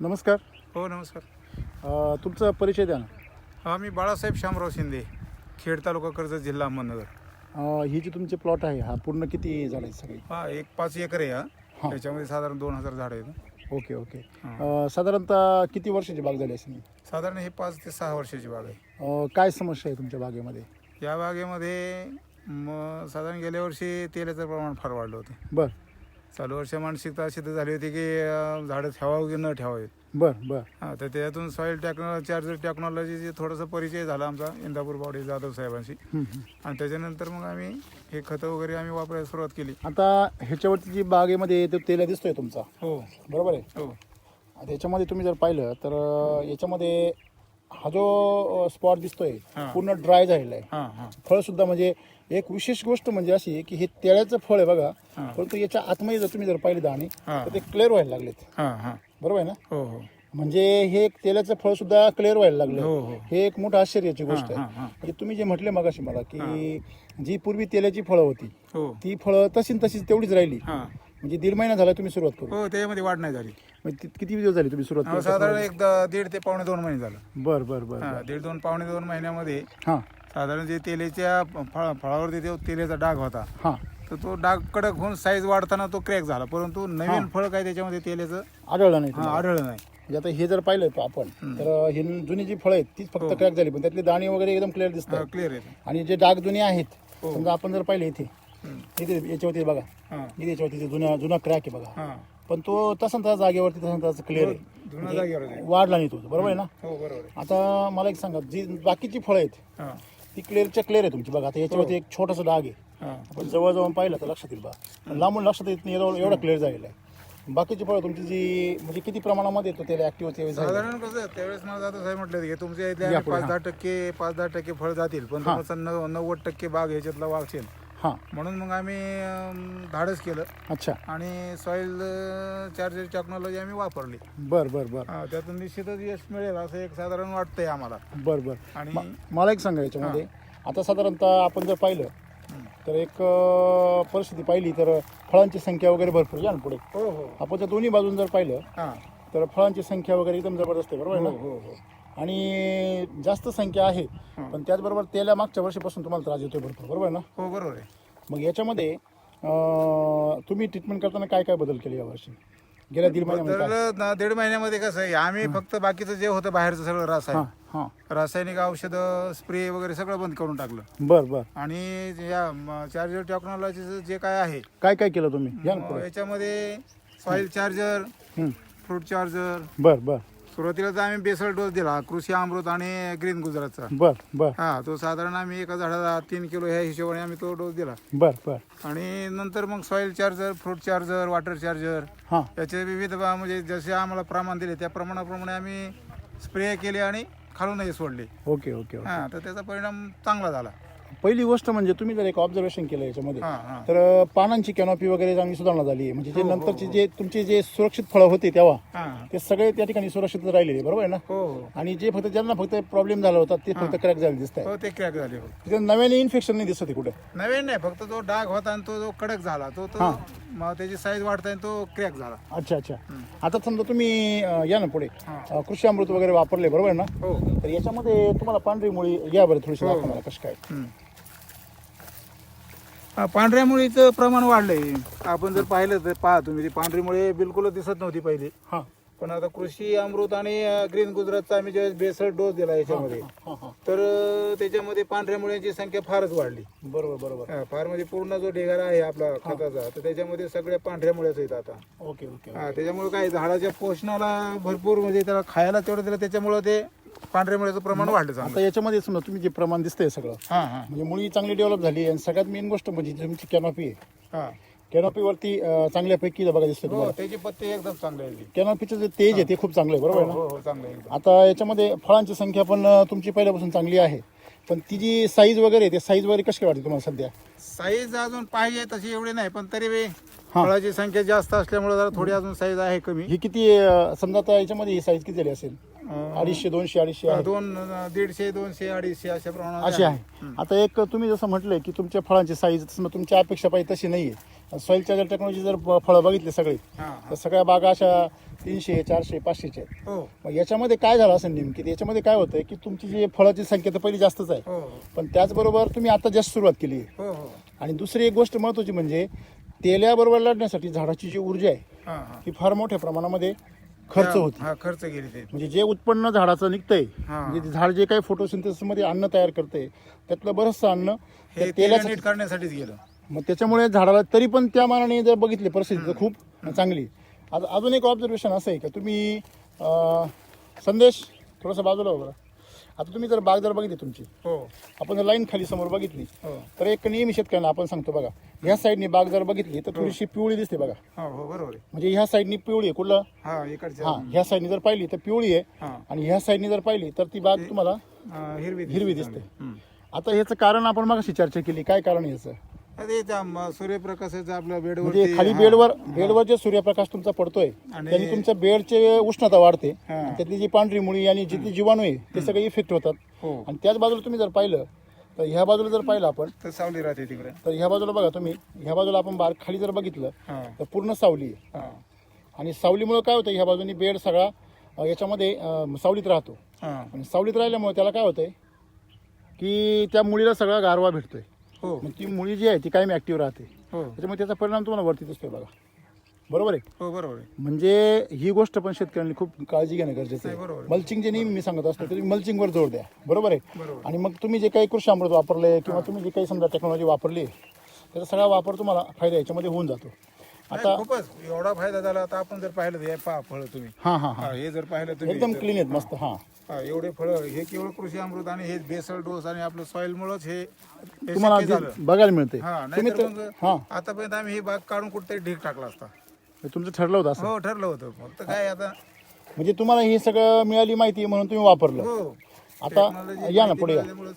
नमस्कार. हो नमस्कार. अ, तुमचा परिचय द्या ना. हा मी बाळासाहेब शामराव शिंदे खेड तालुका कर्जत जिल्हा अहमदनगर. अ, ही जी तुमचे प्लॉट आहे हा पूर्ण किती झाड आहेत सगळे? हा एक पाच एकर आहे हा. हा. त्याच्यामध्ये साधारण दोन हजार झाडं आहेत. Okay okay. अ, साधारणतः किती वर्षाची बाग झाली असेल? साधारण हे पाच ते सहा वर्षाची बाग आहे. अ, काय समस्या आहे तुमच्या बागेमध्ये? या बागेमध्ये म साधारण गेल्या वर्षी तेलाचं प्रमाण फार वाढलं होतं. बर. चालू वर्षी मानसिकता अशी तर झाली होती की अं, झाडं ठेवावं की न ठेवावीत बर बर. हा तर त्यातून सॉईल टेक्नॉलॉजी चार्जर टेक्नॉलॉजीचे थोडासा परिचय झाला आमचा इंदापूर बावडे जाधव साहेबांशी. हं, हं. आणि त्याच्यानंतर मग आम्ही हे खतं वगैरे आम्ही वापरायला सुरुवात केली. आता ह्याच्यावरती जी बागेमध्ये तो तेल दिसतोय तुमचा. हो. बरोबर आहे? हो. आता याच्यामध्ये तुम्ही जर पाहिलं तर अ, याच्यामध्ये हा जो स्पॉट दिसतोय हा. पूर्ण ड्राय झालेला आहे. हां हां. फळ सुद्धा म्हणजे एक विशेष गोष्ट म्हणजे अशी आहे की हे तेळ्याचं फळ आहे बघा. परंतु याच्या आतमध्ये जर तुम्ही जर पाहिली दाणे. तर ते क्लिअर व्हायला लागलेत. बरोबर आहे ना? हो हो. म्हणजे हे एक तेलाचं फळ सुद्धा क्लिअर व्हायला लागलं हो, हो. हे एक मोठं आश्चर्याची गोष्ट आहे. म्हणजे तुम्ही जे म्हटले मगाशी मला की जी पूर्वी तेलाची फळं होती ती फळं तशी तशीच तेवढीच राहिली. म्हणजे दीड महिना झाला तुम्ही सुरुवात करू हो त्याच्यामध्ये वाढ नाही झाली. म्हणजे किती दिवस झाले तुम्ही सुरुवात साधारण एक दीड ते पावणे दोन महिने झालं. बर बर बर. दीड दोन पावणे दोन महिन्यामध्ये हां. साधारण जे तेलेच्या फळ फळावरती जो तेलाचा डाग होता. हां. तर तो डाग कडक होऊन साईज वाढताना तो क्रॅक झाला. परंतु नवीन फळ काय त्याच्यामध्ये तेलाचं? आढळलं नाही हां. आढळलं नाही. म्हणजे आता हे जर पाहिलं प- आपण तर ही जुनी जी फळं आहेत तीच फक्त क्रॅक झाली पण त्यातले दाणे वगैरे एकदम क्लिअर दिसतात. क्लिअर आहे आणि जे डाग जुने आहेत हो. समजा आपण जर पाहिले इथे. इथे याच्यावरती बघा. हां. इथे याच्यावरती जे जुना जुना क्रॅक आहे बघा. हां. पण तो तसा त्या जागेवरती तसा तसा क्लिअर आहे. जुन्या जागेवर आहे. वाढला नाही तो. बरोबर आहे ना? हो बरोबर आहे. आता मला एक सांगा जी बाकीची फळं आहेत हां. ती क्लिअरच्या क्लिअर आहे तुमची. बघा आता याच्यावरती हो. एक छोटासा डाग आहे. हां. आपण जवळ जाऊन पाहिलं तर लक्षात येईल बघा लांबून लक्षात येत नाही एवढं एवढं क्लिअर झालेलं आहे. बाकीची फळं तुमची जी म्हणजे किती प्रमाणामध्ये येतो त्याला ऍक्टिव्ह त्यावेळी झालं साधारण कसं आहे, त्यावेळेस मला जाधव साहेब म्हटलं की तुमच्या इथले या आम्ही पुढे, पाच दहा टक्के पाच दहा टक्के फळ जातील पण हां. तुमचा नव- नव्वद टक्के बाग ह्याच्यातला वागशील हां. म्हणून मग आम्ही अं, धाडस केलं. अच्छा. आणि सॉईल चार्जर टेक्नॉलॉजी आम्ही वापरली. बर बर बर. हा, त्यातून निश्चितच यश मिळेल असं एक साधारण वाटतंय आम्हाला. बर बर. आणि म- मला एक सांगा याच्यामध्ये. आता साधारणतः आपण जर पाहिलं तर एक अं, परिस्थिती पाहिली तर फळांची संख्या वगैरे भरपूर या ना पुढे. हो हो. आपण जर दोन्ही बाजून जर पाहिलं हां. तर फळांची संख्या वगैरे एकदम जबरदस्त आहे बरोबर आहे हो ना हो हो. आणि जास्त संख्या आहे. पण त्याचबरोबर त्याला मागच्या वर्षीपासून तुम्हाला त्रास येतोय भरपूर बरोबर आहे ना? हो बरोबर आहे. मग याच्यामध्ये अं, तुम्ही ट्रीटमेंट करताना काय काय बदल केले यावर्षी गेल्या दीड महिन्यामध्ये काय? तर ना- दीड महिन्यामध्ये कसं आहे आम्ही फक्त बाकीचं जे होतं बाहेरचं सगळं हां रासायन. हां रासायनिक औषधं स्प्रे वगैरे सगळं बंद करून टाकलं. बर बर. आणि या चार्जर टेक्नॉलॉजीचं जे काय आहे काय काय केलं तुम्ही? या ना अं, पुढे. याच्यामध्ये सॉईल चार्जर हं. फ्रूट चार्जर बर बर. सुरुवातीला तर आम्ही बेसल डोस दिला कृषी अमृत आणि ग्रीन गुजरातचा. बर बर. हा तो साधारण आम्ही एका झाडाला तीन किलो ह्या हिशोबाने आम्ही तो डोस दिला. बर बर. आणि नंतर मग soil charger fruit charger water charger हां. याचे विविध म्हणजे जसे आम्हाला प्रमाण दिले त्या प्रमाणाप्रमाणे आम्ही स्प्रे केले आणि खालूनही सोडले. Okay okay okay. हा तर त्याचा परिणाम चांगला झाला. पहिली गोष्ट म्हणजे तुम्ही जर एक ऑब्झर्वेशन केलं याच्यामध्ये हा हा. तर पानांची कॅनॉपी वगैरे चांगली सुधारणा झाली आहे. म्हणजे जे नंतरचे जे तुमचे जे सुरक्षित फळं होते तेव्हा हा. ते सगळे त्या ठिकाणी सुरक्षित राहिलेले बरोबर आहे ना? हो हो. आणि जे फक्त ज्यांना फक्त प्रॉब्लेम झाला होता ते फक्त क्रॅक झाले दिसत आहे हो ते क्रॅक झाले हो. तिथे नव्याने इन्फेक्शन नाही दिसत आहे कुठे. नवीन नाही फक्त तो डाग होता आणि तो जो कडक झाला. तो तो मग त्याची साईज वाढता आणि तो क्रॅक झाला. अच्छा अच्छा. आता समजा तुम्ही अं, या ना पुढे. हा. अं, कृषी अमृत वगैरे वापरले बरोबर आहे ना? हो. तर याच्यामध्ये तुम्हाला पांढरी मुळी या बरं थोडीशी दाखवा मला कसं काय. हम्म. पांढऱ्या मुळीचं प्रमाण वाढलंय. आपण जर पाहिलं तर पहा तुम्ही ती पांढरी मुळे बिलकुलच दिसत नव्हती पहिली. हां. पण आता कृषी अमृत आणि ग्रीन गुजरातचा आम्ही ज्यावेळेस बेसळ डोस दिला याच्यामध्ये तर त्याच्यामध्ये पांढऱ्या मुळ्यांची संख्या फारच वाढली. बरोबर बरोबर. हा, फार म्हणजे पूर्ण जो ढेगारा आहे आपला खताचा तर त्याच्यामध्ये सगळ्या पांढऱ्या मुळ्याच आहेत आता. Okay okay. हा त्याच्यामुळे काय झाडाच्या पोषणाला भरपूर म्हणजे त्याला खायला तेवढं दिलं त्याच्यामुळे ते पांढऱ्या मुळ्याचं प्रमाण वाढलं चांगलं. आता याच्यामध्ये समजा तुम्ही जे प्रमाण दिसतंय सगळं हा हा. म्हणजे मुळी चांगली डेव्हलप झाली आणि सगळ्यात मेन गोष्ट म्हणजे तुमची कॅनॉपी आहे. हा. कॅनॉपीवरती चांगल्यापैकी बघा दिसतं हो तुम्हाला. त्याची पत्ते एकदम चांगले आहेत कॅनॉपीचं जे तेज आहे ते खूप चांगलं आहे बरोबर आहे ना? हो हो चांगले एकदम. आता याच्यामध्ये फळांची संख्या पण अं, तुमची पहिल्यापासून चांगली आहे. पण ती जी साईज वगैरे आहे, ते साईज वगैरे कशी काय वाटते तुम्हाला सध्या? साईज अजून पाहिजे तशी एवढी नाही पण तरी बी फळाची संख्या जास्त असल्यामुळे जरा थोडी अजून साईज आहे कमी. ही किती अं, समजा आता याच्यामध्ये ही साईज किती झाली असेल? अं, अडीचशे दोनशे अडीचशे आहे दोन दीडशे दोनशे अडीचशे अशा प्रमाणात अशी आहे. आता एक तुम्ही जसं म्हटलंय की तुमच्या फळांची साईज समजा तुमच्या अपेक्षा पाहिजे तशी नाहीये. सॉईल जर टेक्नॉलॉजी जर फळं बघितली सगळी हा तर सगळ्या बागा अशा तीनशे चारशे पाचशेच्या आहेत. हो. मग याच्यामध्ये काय झालं असेल नेमकी? याच्यामध्ये काय होतंय की तुमची जी फळाची संख्या तर पहिली जास्तच आहे. हो. पण त्याचबरोबर तुम्ही आता जस्ट सुरुवात केली. आहे हो. आणि दुसरी एक गोष्ट महत्वाची म्हणजे तेल्याबरोबर लढण्यासाठी झाडाची जी ऊर्जा आहे ती फार मोठ्या प्रमाणामध्ये खर्च होती. हा खर्च गेली ते. म्हणजे जे उत्पन्न झाडाचं निघतंय हा. म्हणजे ते झाड जे काही फोटोसिंथेसिसमध्ये अन्न तयार करते त्यातलं बरंचसं अन्न हे त्या तेल नीट करण्यासाठीच गेलं. मग त्याच्यामुळे झाडाला तरी पण त्या मानाने जर बघितली परिस्थिती तर खूप चांगली. आता अजून एक ऑब्झर्वेशन असं आहे का? तुम्ही अं, संदेश थोडंसं बाजूला हो बरं आता तुम्ही जर बाग जर बघितली तुमची हो. आपण जर लाईन खाली समोर बघितली हो. तर एक नेहमी शेतकऱ्यांना आपण सांगतो बघा. ह्या साईडनी बाग जर बघितली तर थोडीशी पिवळी दिसते बघा. हो हो बरोबर आहे. म्हणजे ह्या साईडनी पिवळी आहे कुठलं? हा इकडच्या. हा ह्या साईडनी जर पाहिली तर पिवळी आहे. हा. आणि ह्या साईडनी जर पाहिली तर ती बाग तुम्हाला हा, हिरवी हिरवी दिसते. हम्म. आता ह्याचं कारण आपण मगाशी चर्चा केली काय कारण आहे याचं? ते त्या म- सूर्यप्रकाशाचं आपल्या बेडवर म्हणजे खाली बेडवर बेडवर जे सूर्यप्रकाश तुमचा पडतोय आणि- त्याने तुमच्या बेडचे उष्णता वाढते हा. त्यातली जी पांढरी मुळी आणि जिथली जीवाणू आहे ते सगळे इफेक्ट होतात. हो. आणि त्याच बाजूला तुम्ही जर पाहिलं तर ह्या बाजूला जर पाहिलं आपण तर सावली राहते तिकडे. तर ह्या बाजूला बघा तुम्ही ह्या बाजूला आपण बार खाली जर बघितलं हा. तर पूर्ण सावली आहे. हा. आणि सावलीमुळे काय होतं ह्या बाजूनी बेड सगळा अं, याच्यामध्ये अं, सावलीत राहतो. हा. आणि सावलीत राहिल्यामुळे त्याला काय होतंय की त्या मुळीला सगळा गारवा भेटतोय. हो. मग ती मुळी जी आहे ती कायम ऍक्टिव्ह राहते. हो. त्याच्यामुळे त्याचा परिणाम तुम्हाला वरती दिसतोय बघा. बरोबर आहे? हो बरोबर आहे. म्हणजे ही गोष्ट पण शेतकऱ्यांनी खूप काळजी घेणं गरजेचं नाही, बरोबर आहे. आहे. मल्चिंग जे नेहमी मी सांगत असतो तुम्ही मल्चिंगवर जोर द्या. बरोबर आहे? बरोबर आणि मग तुम्ही जे काही कृषी अमृत वापरले किंवा तुम्ही जे काही समजा टेक्नॉलॉजी वापरली त्याचा सगळा वापर तुम्हाला फायदा याच्यामध्ये होऊन जातो. आता नाही, खूपच. एवढा फायदा झाला आता आपण जर पाहिलं तर हे पहा फळ तुम्ही. हां हां हां. हा, हे जर पाहिलं तुम्ही एकदम तर- क्लीन आहेत मस्त. हां. हा, एवढे फळ हे केवळ कृषी अमृत आणि हे बेसल डोस आणि आपलं सॉइल मुळेच हे हे तुम्हाला शक्य झालं. ते बघायला मिळते हा तुम्ही नाहीतर तर मग हां. आतापर्यंत आम्ही ही बाग काढून कुठेतरी ढीक टाकला असता. तुमचं ठरलं होतं असं? हो ठरलं होतं. फक्त काय आता म्हणजे तुम्हाला हे सगळं मिळाली माहिती म्हणून तुम्ही वापरलं. हो. आता या ना पुढे या. मिळाल्यामुळंच.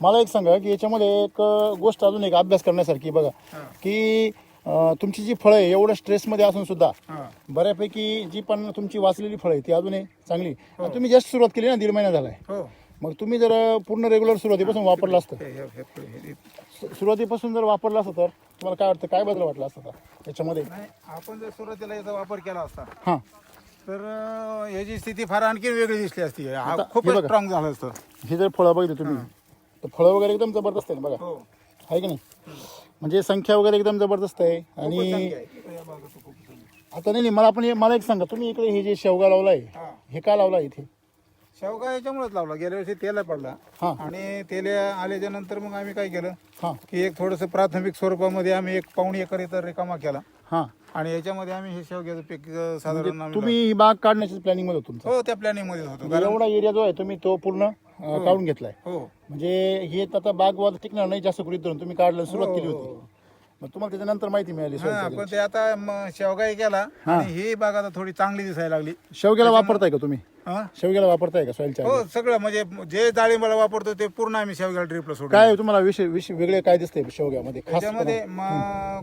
मला एक सांगा की याच्यामध्ये एक गोष्ट अजून एक अभ्यास करण्यासारखी बघा. की अ, तुमची जी फळं आहे एवढं स्ट्रेसमध्ये असून सुद्धा हा. बऱ्यापैकी जी पण तुमची वाचलेली फळं आहे ती अजूनही चांगली. आणि तुम्ही जस्ट सुरुवात केली ना दीड महिना झालाय. हो. मग तुम्ही जर पूर्ण रेग्युलर सुरुवातीपासून वापरलं असतं. हे- हे- हे- हे- हे- सु- सुरुवातीपासून जर वापरलं असतं तर तुम्हाला काय वाटतं काय बदल वाटला असता त्याच्यामध्ये? नाही आपण जर सुरुवातीला याचा वापर केला असता हां. तर अं, याची स्थिती फार आणखी वेगळी दिसली असती. हा हे खूपच बघा. स्ट्रॉंग झालं असतं. हे जर फळं बघितली तुम्ही तर फळं वगैरे एकदम जबरदस्त आहे ना बघा. हो. आहे की नाही? म्हणजे संख्या वगैरे एकदम जबरदस्त आहे. आणि आहे. आहे. आता नाही नाही मला पण हे- मला एक सांगा तुम्ही इकडे हे जे शेवगा लावलाय हा. हे का लावला इथे? शेवगा याच्यामुळेच लावला गेल्या वर्षी तेला पडला. हा. आणि तेल आल्याच्यानंतर मग आम्ही काय केलं हां. की एक थोडंसं प्राथमिक स्वरूपामध्ये आम्ही एक पावणी एकर इतर रिकामा केला. हां. आणि याच्यामध्ये आम्ही हे शेवग्याचं पीक अं, साधारण आम्ही तुम्ही ही बाग काढण्याच्या प्लॅनिंगमध्ये तुमचं. हो त्या प्लॅनिंगमध्ये होतो. म्हणजे एवढा एरिया जो आहे तुम्ही तो पूर्ण अं, काढून घेतलाय. हो. म्हणजे हे आता बाग वाद टिकणार नाही जास्त गृहित धरून तुम्ही काढलं सुरुवात केली हो, होती मग तुम्हाला त्याच्यानंतर माहिती मिळाली हा. पण ते आता म, शेवगाही केला आणि ही बाग आता थोडी चांगली दिसायला लागली. शेवग्याला वापरताय का तुम्ही? हा? शेवग्याला वापरताय का सॉईल हो सगळं म्हणजे जे डाळिंबाला वापरतो ते पूर्ण आम्ही शेवग्याला ड्रिपला सोडतो काय तुम्हाला विषय विषय वेगळे काय दिसतंय शेवग्यामध्ये? खास त्याच्यामध्ये म,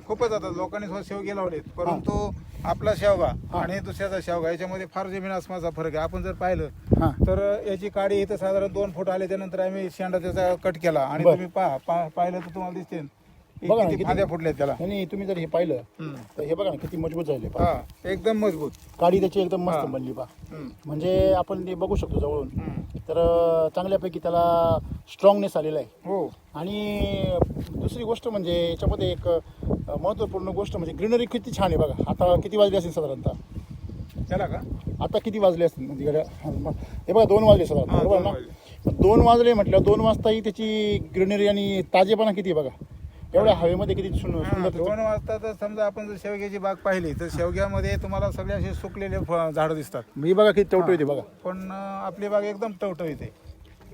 खूपच आता लोकांनी स्वतः शेवगे लावलेत. परंतु आपला शेवगा आणि दुसऱ्याचा शेवगा याच्यामध्ये फार जमीन आसमानाचा फरक आहे. आपण जर पाहिलं हां. तर याची काडी इथं साधारण दोन फूट आले त्यानंतर आम्ही शेंडा त्याचा कट केला. आणि तुम्ही पहा पा- पाहिलं तर तुम्हाला दिसते. बघा ना, किती किती- फांद्या फुटल्यात त्याला. आणि तुम्ही जर हे पाहिलं हम्म. तर हे बघा ना किती मजबूत झाले पहा. हा एकदम मजबूत. काडी त्याची एकदम मस्त बनली पा हम्म. म्हणजे आपण ते बघू शकतो जवळून. तर अं, चांगल्यापैकी त्याला स्ट्रॉंगनेस आलेला आहे. हो. आणि दुसरी गोष्ट म्हणजे याच्यामध्ये एक अं, महत्त्वपूर्ण गोष्ट म्हणजे ग्रीनरी किती छान आहे बघा. आता किती वाजले असेल साधारणतः? त्याला का? आता किती वाजले असतील? म्हणजे हे बघा दोन वाजले साधारण हा, बरोबर दोन ना? वाजले. दोन वाजले म्हटलं दोन वाजताही त्याची ग्रीनरी आणि ताजेपणा किती आहे बघा? एवढ्या हवेमध्ये किती हा, सुंदर दोन वाजता तर समजा आपण जर शेवग्याची बाग पाहिली तर शेवग्यामध्ये तुम्हाला सगळे असे सुकलेले फ- झाडं दिसतात. मी बघा किती टवटो येते बघा. पण अं, आपली बाग एकदम टवटवीत आहे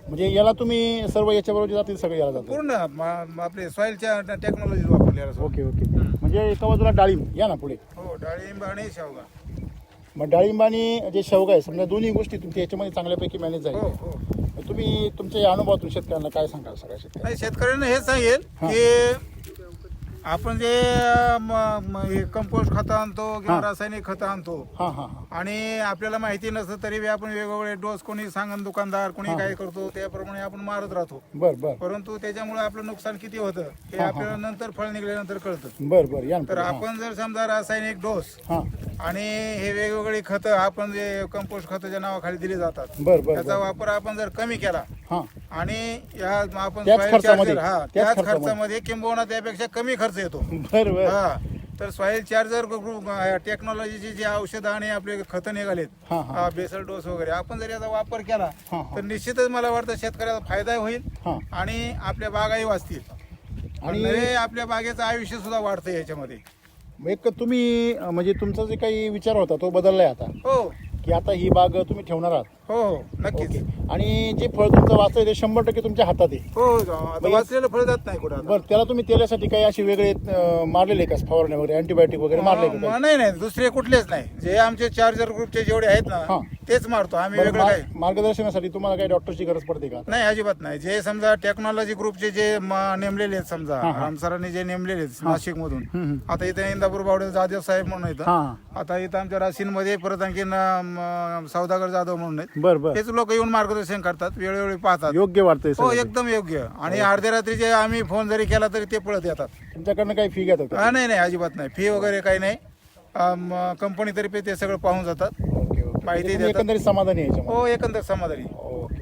म्हणजे याला तुम्ही सर्व याच्याबरोबर जातील सगळे याला जातील. पूर्ण म- म- आपले सॉइलच्या टेक्नॉलॉजी वापरलेल्या असतात. Okay okay. म्हणजे एका बाजूला डाळिंब या ना पुढे. हो डाळिंब आणि शेवगा. मग डाळिंब आणि जे शेवगा आहे समजा दोन्ही गोष्टी तुमच्या याच्यामध्ये चांगल्यापैकी मॅनेज हो झाली हो. तुम्ही तुमच्या अनुभवातून शेतकऱ्यांना काय सांगाल सगळ्या शेतकऱ्यांना? नाही शेतकऱ्यांना हे सांगेल की आपण जे म- म- हे कंपोस्ट खतं आणतो किंवा हा. रासायनिक खतं आणतो हां हां हां. आणि आपल्याला माहिती नसतं तरी बी आपण वेगवेगळे डोस कोणी सांगन दुकानदार कोणी काय करतो त्याप्रमाणे आपण मारत राहतो. बर बर. परंतु त्याच्यामुळे आपलं नुकसान किती होतं हे आपल्याला नंतर फळ निघाल्यानंतर कळतं. बर बर. या तर. आपण जर समजा रासायनिक डोस आणि हे वेगवेगळी खतं आपण जे कंपोस्ट खताच्या नावाखाली दिली जातात त्याचा वापर आपण जर कमी केला आणि या आपण त्याच खर्चामध्ये, हा किंबहुना त्यापेक्षा कमी खर्च येतो. हा. तर सॉइल चार्जर टेक्नॉलॉजीची जी औषधं आणि आपले खतं निघालेत बेसल डोस वगैरे आपण जर याचा वापर केला. तर निश्चितच मला वाटतं शेतकऱ्याला फायदा होईल आणि आपल्या बागाही वाचतील. आणि- आपल्या बागेचं आयुष्य सुद्धा वाढतं याच्यामध्ये. एक तुम्ही म्हणजे तुमचा जे काही विचार होता तो बदललाय आता? हो. की आता ही बाग तुम्ही ठेवणार आहात हो हो नक्कीच आणि जे फळ तुमचं वाचतंय ते शंभर टक्के तुमच्या हातात आहे हो आता वाचलेलं फळ जात नाही कुठं आता. बरं त्याला तुम्ही तेलासाठी काही असे वेगळे अं, मारलेले का फवारणे वगैरे अँटीबायोटिक वगैरे मारले का? नाही नाही दुसरे कुठलेच नाही जे आमचे चार्जर ग्रुपचे जेवढे आहेत हा. तेच मारतो आम्ही बरं, वेगळं काही. मार्गदर्शनासाठी तुम्हाला काही डॉक्टरची गरज पडते का? नाही अजिबात नाही. जे समजा टेक्नॉलॉजी ग्रुपचे जे म- नेमलेले आहेत समजा हा, हा. रामसरांनी जे नेमलेले आहेत नाशिक मधून हम्म. आता इथे इंदापूर बावडे जाधव साहेब म्हणून हा. आता इथं आमच्या राशीन मध्ये परत आणखीन अं, सौदागर जाधव म्हणून आहेत. बर बर. हेच लोक येऊन मार्गदर्शन करतात वेळोवेळी पाहतात. योग्य वाटतंय हो सगळं. एकदम योग्य. आणि अर्ध्या रात्रीचे आम्ही फोन जरी केला तरी ते पळत येतात. तुमच्याकडनं काही फी घेतात का? हा नाही नाही अजिबात नाही. फी वगैरे काही नाही. कंपनी तर्फे ते सगळं पाहून जातात. माहिती म्हणजे तुम्ही देतात. एकंदरीत समाधानी आहे याच्यामध्ये. हो एकंदर समाधानी. ओके.